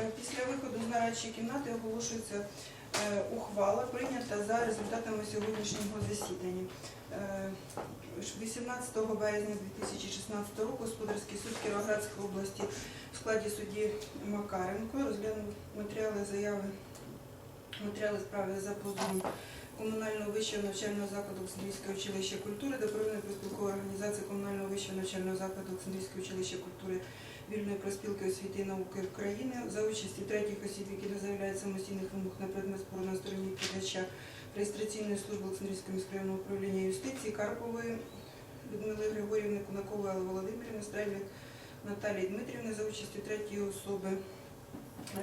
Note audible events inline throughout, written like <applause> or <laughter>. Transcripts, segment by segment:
Е, Після виходу з нарадчої кімнати оголошується е, ухвала, прийнята за результатами сьогоднішнього засідання. Е, 18 березня 2016 року господарський суд Кіровоградської області в складі судді Макаренко розглянув матеріали заяви, матеріали справи за позовом комунального вищого навчального закладу Олександрійське училище культури до проспілкової організації комунального вищого навчального закладу Олександрійське училище культури вільної проспілки освіти і науки України за участі третіх осіб, які не заявляють самостійних вимог на предмет спору на стороні подача реєстраційної служби Олександрійського міськрайонного управління юстиції Карпової Людмили Григорівни, Кунакової Алли Володимирівни, Стрельник Наталії Дмитрівни за участі третьої особи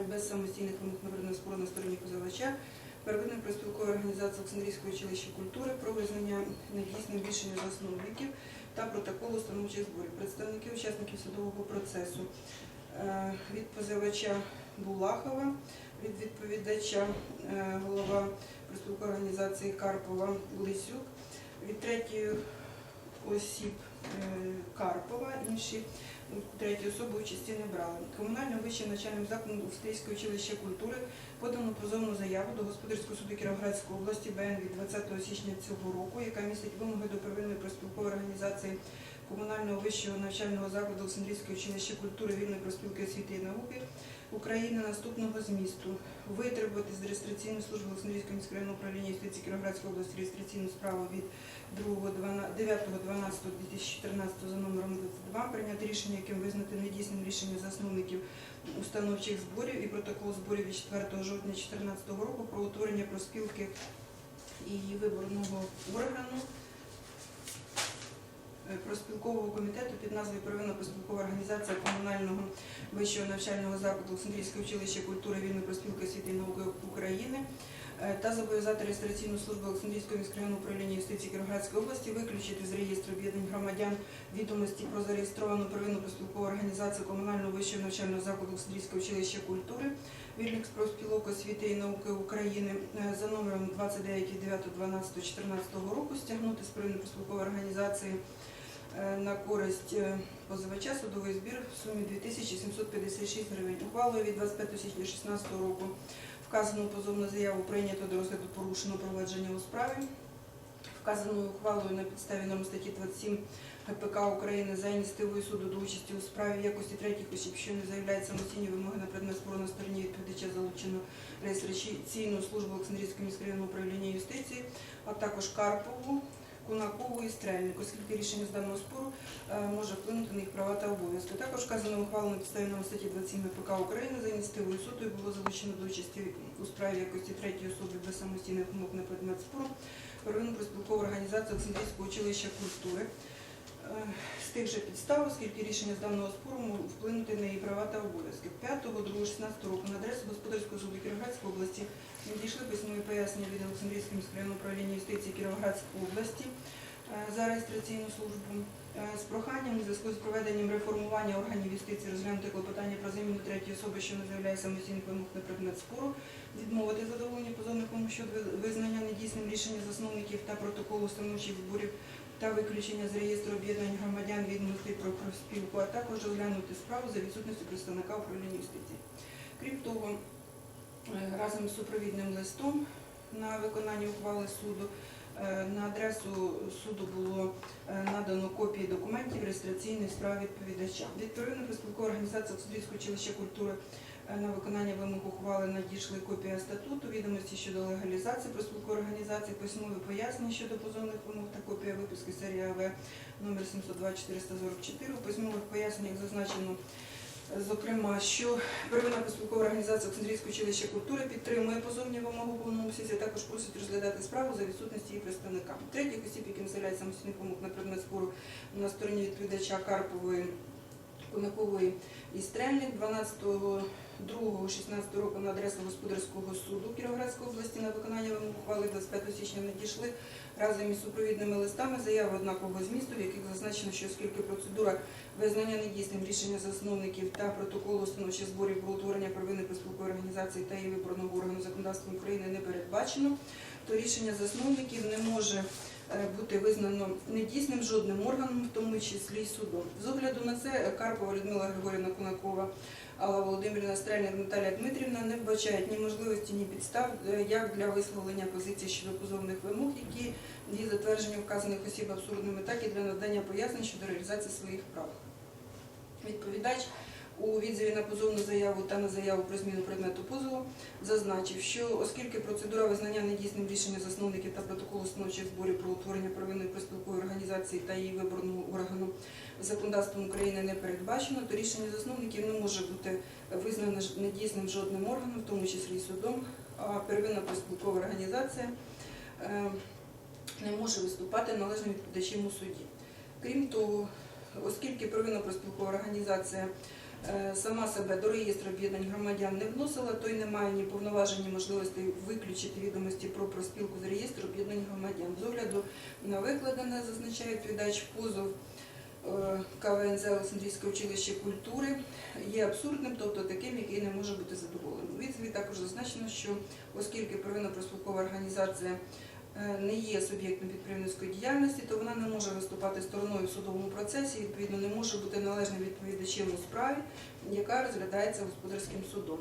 без самостійних вимог на предмет спору на стороні позивача первинної проспілкової організації Олександрійського училища культури про визнання недійсним рішення засновників та протоколу установчих зборів. Представники учасників судового процесу е, від позивача Булахова, від відповідача е, голова проспілкової організації Карпова Лисюк, від третьої осіб е, Карпова, інші треті особи участі не брали. Комунальним вищим навчальним закладом Австрійське училище культури подано позовну заяву до господарського суду Кіровоградської області БН від 20 січня цього року, яка містить вимоги до первинної проспілкової організації комунального вищого навчального закладу Олександрійське училище культури вільної проспілки освіти і науки України наступного змісту витребувати з реєстраційної служби Олександрійського міськрайонного управління юстиції Кіровоградської області реєстраційну справу від 9.12.2014 за номером 22, прийняти рішення, яким визнати недійсним рішення засновників установчих зборів і протокол зборів від 4 жовтня 2014 року про утворення проспілки і виборного органу проспілкового комітету під назвою Первинна проспілкова організація комунального вищого навчального закладу Олександрійське училище культури вільної проспілки освіти і науки України е, та зобов'язати реєстраційну службу Олександрійського міськрайонного управління юстиції Кіровоградської області виключити з реєстру об'єднань громадян відомості про зареєстровану первинну проспілкову організацію комунального вищого навчального закладу Олександрійське училище культури вільних профспілок освіти і науки України е, за номером 29 від 9.12.14 року стягнути з первинної проспілкової організації е, на користь е, позивача судовий збір в сумі 2756 гривень. Ухвалою від 25 січня 2016 року вказану позовну заяву прийнято до розгляду порушено провадження у справі. Вказаною ухвалою на підставі норм статті 27 ГПК України за ініціативою суду до участі у справі якості третіх осіб, що не заявляють самостійні вимоги на предмет спору на стороні відповідача залучено реєстраційну службу Олександрійського міськрайонного управління юстиції, а також Карпову, Кунакову і Стрельник, оскільки рішення з даного спору е, може вплинути на їх права та обов'язки. Також на підставі норм статті 27 ПК України за ініціативою суду було залучено до участі у справі якості третьої особи без самостійних вимог на предмет спору первинну проспілкову організацію Олександрійського училища культури. З тих же підстав, оскільки рішення з даного спору вплинути на її права та обов'язки. 5.2.16 року на адресу господарського суду Кіровоградської області надійшли письмові пояснення від Олександрійського міськрайонного управління юстиції Кіровоградської області е, за реєстраційну службу е, з проханням у зв'язку з проведенням реформування органів юстиції розглянути клопотання про заміну третьої особи, що не заявляє самостійних вимог на предмет спору, відмовити задоволення позовних вимог щодо визнання недійсним рішення засновників та протоколу установчих зборів та виключення з реєстру об'єднань громадян відомостей про профспілку, а також розглянути справу за відсутністю представника управління юстиції. Крім того, е, разом з супровідним листом на виконання ухвали суду е, на адресу суду було е, надано копії документів реєстраційної справи відповідача. Від первинної проспілкової організації Олександрійського училища культури на виконання вимог ухвали надійшли копія статуту, відомості щодо легалізації проспілкової організації, письмові пояснення щодо позовних вимог та копія виписки серії АВ номер 702-444. У письмових поясненнях зазначено, е, зокрема, що первинна проспілкова організація Олександрійського училища культури підтримує позовні вимоги повному а також просить розглядати справу за відсутності її представника. Третіх осіб, які не заявляють самостійних вимог на предмет спору на стороні відповідача Карпової, Кунакової і Стрельник 12.02.16 року на адресу господарського суду Кіровоградської області на виконання вимог ухвали 25 січня надійшли разом із супровідними листами заяви однакового змісту, в яких зазначено, що оскільки процедура визнання недійсним рішення засновників та протоколу установчих зборів про утворення первинної проспілкової організації та її виборного органу законодавства України не передбачено, то рішення засновників не може бути визнано недійсним жодним органом, в тому числі й судом. З огляду на це е, Карпова Людмила Григорівна Кунакова, Алла Володимирівна Стрельник, Наталія Дмитрівна не вбачають ні можливості, ні підстав е, як для висловлення позицій щодо позовних вимог, які є затверджені вказаних осіб абсурдними, так і для надання пояснень щодо реалізації своїх прав. Відповідач у відзиві на позовну заяву та на заяву про зміну предмету позову зазначив, що оскільки процедура визнання недійсним рішення засновників та протоколу установчих зборів про утворення первинної проспілкової організації та її виборного органу законодавством України не передбачено, то рішення засновників не може бути визнано недійсним жодним органом, в тому числі судом, а первинна проспілкова організація е, не може виступати належним відповідачем у суді. Крім того, оскільки первинна проспілкова організація сама себе до реєстру об'єднань громадян не вносила, то й не має ні повноважень, ні можливості виключити відомості про проспілку з реєстру об'єднань громадян. З огляду на викладене зазначає відповідач позов е, КВНЗ Олександрійське училище культури є абсурдним, тобто таким, який не може бути задоволеним. У відповіді також зазначено, що оскільки первинна проспілкова організація е, не є суб'єктом підприємницької діяльності, то вона не може виступати стороною в судовому процесі, відповідно, не може бути належним відповідачем у справі, яка розглядається господарським судом.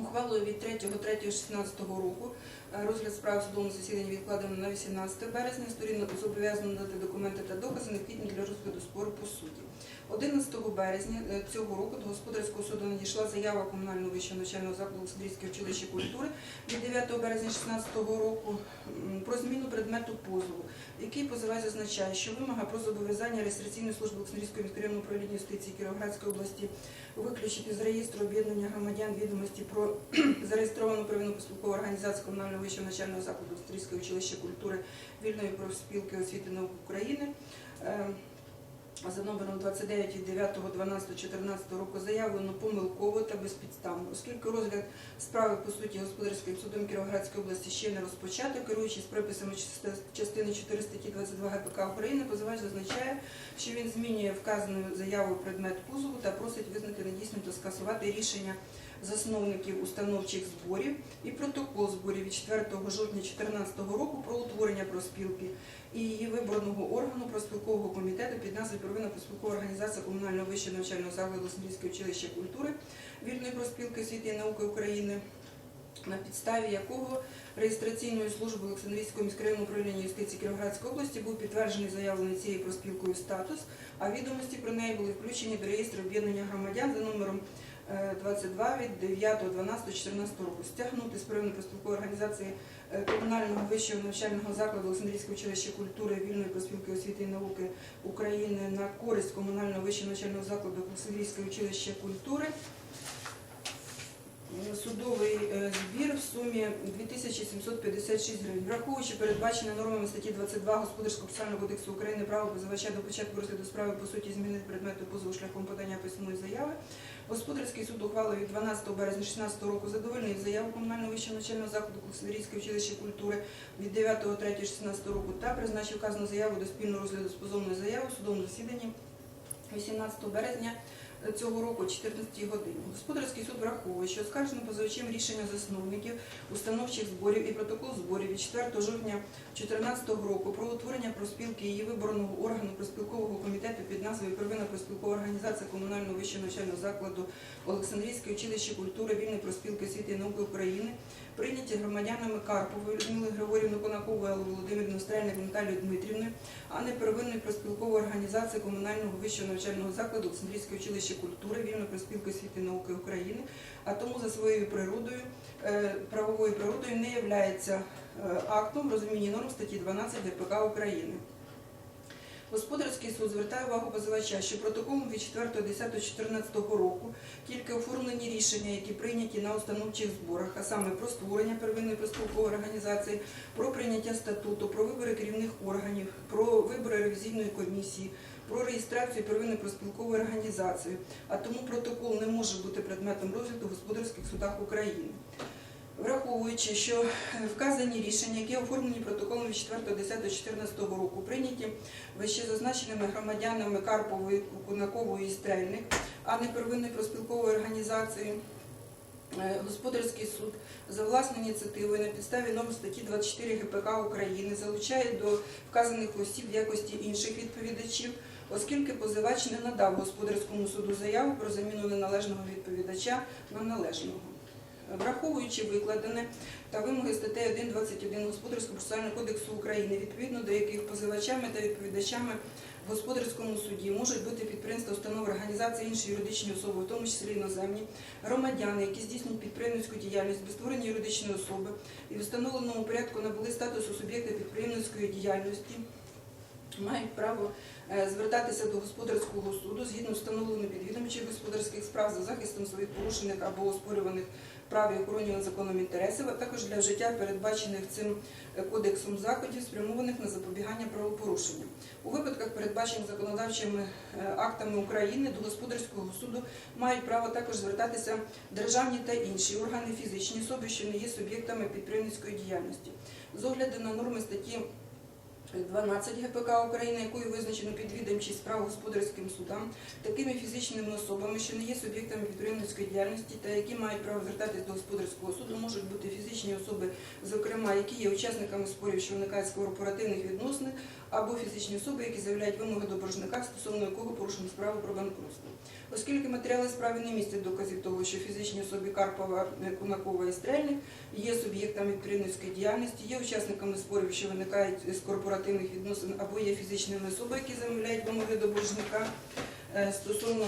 Ухвалою від 3.3.16 року е, розгляд справи в судовому засіданні відкладено на 18 березня. Сторін зобов'язано надати документи та докази, необхідні для розгляду спору по суді. 11 березня е, цього року до господарського суду надійшла заява комунального вищого навчального закладу Олександрійське училище культури від 9 березня 2016 року про зміну предмету позову, який позивач зазначає, що вимога про зобов'язання реєстраційної служби Олександрійського міськрайонного управління юстиції Кіровоградської області виключити з реєстру об'єднання громадян відомості про <clears throat> зареєстровану первинну поспілкову організацію комунального вищого навчального закладу Олександрійське училище культури вільної профспілки освіти і науки України. За номером 29 від 9.12.14 року заявлено помилково та безпідставно, оскільки розгляд справи по суті господарським судом Кіровоградської області ще не розпочато, керуючись приписами части- частини 4 статті 22 ГПК України, позивач зазначає, що він змінює вказану заяву предмет позову та просить визнати недійсним та скасувати рішення засновників установчих зборів і протокол зборів від 4 жовтня 2014 року про утворення проспілки і її виборного органу проспілкового комітету під назвою Первинна проспілкова організація комунального вищого навчального закладу Олександрійське училище культури вільної проспілки освіти і науки України, на підставі якого реєстраційною службою Олександрійського міськрайонного управління юстиції Кіровоградської області був підтверджений заявлений цією проспілкою статус, а відомості про неї були включені до реєстру об'єднання громадян за номером 22 від 9.12.14 року. Стягнути з первинної проспілкової організації е, комунального вищого навчального закладу Олександрійське училище культури вільної проспілки освіти і науки України на користь комунального вищого навчального закладу Олександрійське училище культури. Е, Судовий е, збір в сумі 2756 гривень. Враховуючи передбачене нормами статті 22 Господарського процесуального кодексу України право позивача до початку розгляду справи по суті змінити предмету позову шляхом подання письмової заяви, Господарський суд ухвалив від 12 березня 2016 року задовольнив заяву комунального вищого навчального закладу Олександрійське училище культури від 9.3.16 року та призначив вказану заяву до спільного розгляду з позовною заявою в судовому засіданні 18 березня цього року о 14 годині. Господарський суд враховує, що оскаржено позивачем рішення засновників установчих зборів і протокол зборів від 4 жовтня 2014 року про утворення проспілки її виборного органу проспілкового комітету під назвою Первинна проспілкова організація комунального вищого навчального закладу Олександрійське училище культури вільної проспілки освіти і науки України прийняті громадянами Карповою Людмилою Григорівною Конаковою, Аллою Володимирівною Стрельник, Наталією Дмитрівною, а не первинної проспілкової організації комунального вищого навчального закладу Олександрійське училище культури вільної проспілки освіти і науки України, а тому за своєю природою, е, правовою природою не являється е, актом в розумінні норм статті 12 ГПК України. Господарський суд звертає увагу позивача, що протоколом від 4.10.14 року тільки оформлені рішення, які прийняті на установчих зборах, а саме про створення первинної проспілкової організації, про прийняття статуту, про вибори керівних органів, про вибори ревізійної комісії, про реєстрацію первинної проспілкової організації, а тому протокол не може бути предметом розгляду в господарських судах України. Враховуючи, що вказані рішення, які оформлені протоколом від 4.10.14 року, прийняті вище зазначеними громадянами Карпової, Кунакової і Стрельник, а не первинною проспілковою організацією, Е, Господарський суд за власною ініціативою на підставі норм статті 24 ГПК України залучає до вказаних осіб в якості інших відповідачів, оскільки позивач не надав господарському суду заяву про заміну неналежного відповідача на належного. Враховуючи викладене та вимоги статей 1.21 Господарського процесуального кодексу України, відповідно до яких позивачами та відповідачами в господарському суді можуть бути підприємства, установи, організації, інші юридичні особи, в тому числі іноземні, громадяни, які здійснюють підприємницьку діяльність без створення юридичної особи і в встановленому порядку набули статусу суб'єкта підприємницької діяльності, мають право е, звертатися до господарського суду згідно встановлених підвідомчих господарських справ за захистом своїх порушених або оспорюваних прав і охоронюваних законом інтересів, а також для вжиття передбачених цим е, кодексом заходів, спрямованих на запобігання правопорушенням. У випадках, передбачених законодавчими е, актами України, до господарського суду мають право також звертатися державні та інші органи, фізичні особи, що не є суб'єктами підприємницької діяльності. З огляду на норми статті 12 ГПК України, якою визначено підвідомчість справ господарським судам, такими фізичними особами, що не є суб'єктами підприємницької діяльності та які мають право звертатись до господарського суду, можуть бути фізичні особи, зокрема, які є учасниками спорів, що виникають з корпоративних відносин, або фізичні особи, які заявляють вимоги до боржника, стосовно якого порушено справу про банкрутство. Оскільки матеріали справи не містять доказів того, що фізичні особи Карпова, Кунакова і Стрельник є суб'єктами підприємницької діяльності, є учасниками спорів, що виникають з корпоративних відносин, або є фізичними особами, які заявляють вимоги до боржника е, стосовно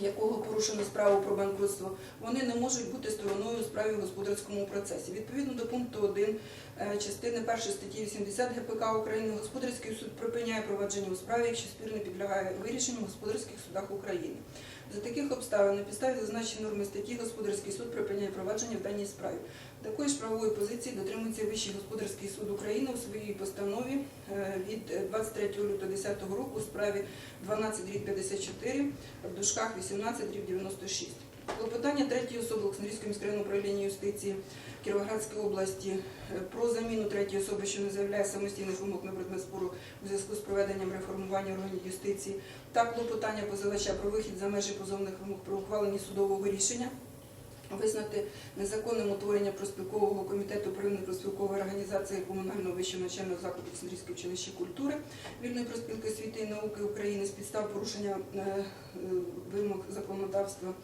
якого порушено справу про банкрутство, вони не можуть бути стороною у справі в господарському процесі. Відповідно до пункту 1 е, частини 1 статті 80 ГПК України господарський суд припиняє провадження у справі, якщо спір не підлягає вирішенню в господарських судах України. За таких обставин на підставі зазначеної норми статті господарський суд припиняє провадження в даній справі. Такої ж правової позиції дотримується Вищий господарський суд України у своїй постанові е, від 23 лютого 2010 року у справі 12 54 в дужках 18 96. Клопотання третьої особи Олександрійського міськрайонного управління юстиції Кіровоградської області е, про заміну третьої особи, що не заявляє самостійних вимог на предмет спору у зв'язку з проведенням реформування органів юстиції, та клопотання позивача про вихід за межі позовних вимог про ухвалення судового рішення. Визнати незаконним утворення проспілкового комітету первинної проспілкової організації комунального вищого навчального закладу Олександрійське училище культури вільної проспілки освіти і науки України з підстав порушення е, е, вимог законодавства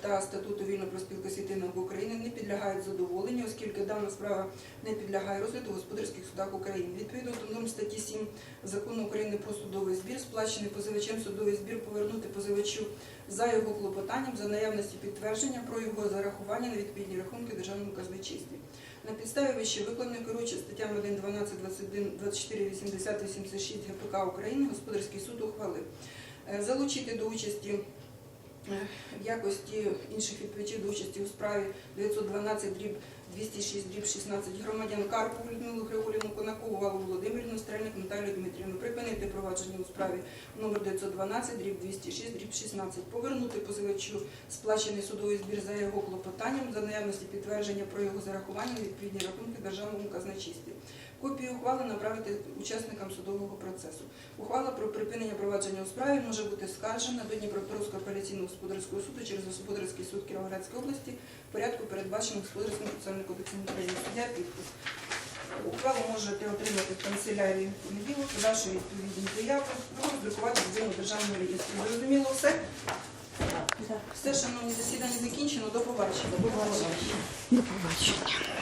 та статуту вільної проспілки освіти і науки України не підлягають задоволенню, оскільки дана справа не підлягає розгляду в господарських судах України. Відповідно до норм статті 7 закону України про судовий збір, сплачений позивачем судовий збір повернути позивачу за його клопотанням за наявності підтвердження про його зарахування на відповідні рахунки державному казначействі. На підставі вище викладеної керуючи статтями 1, 12, 21, 24, 80, 86 ГПК України Господарський суд ухвалив е, залучити до участі е, в якості інших відповідачів до участі у справі 912 дріб 206 дріб 16 громадян Карпову Людмилу Григорівну Конакову, Валу Володимирівну, Стрельник Наталію Дмитрівну, припинити провадження у справі номер 912 дріб 206 дріб 16, повернути позивачу сплачений судовий збір за його клопотанням за наявності підтвердження про його зарахування на відповідні рахунки державному казначействі. Копію ухвали направити учасникам судового процесу. Ухвала про припинення провадження у справі може бути скаржена до Дніпропетровського апеляційного господарського суду через господарський суд Кіровоградської області в порядку, передбаченому господарським процесуальним кодексом України. Суддя підпис. Ухвалу можете отримати в канцелярії в понеділок, подавши відповідні заяви, або роздрукувати в єдиному державному реєстрі. Зрозуміло все? Все, шановні, засідання закінчено. До побачення. До побачення.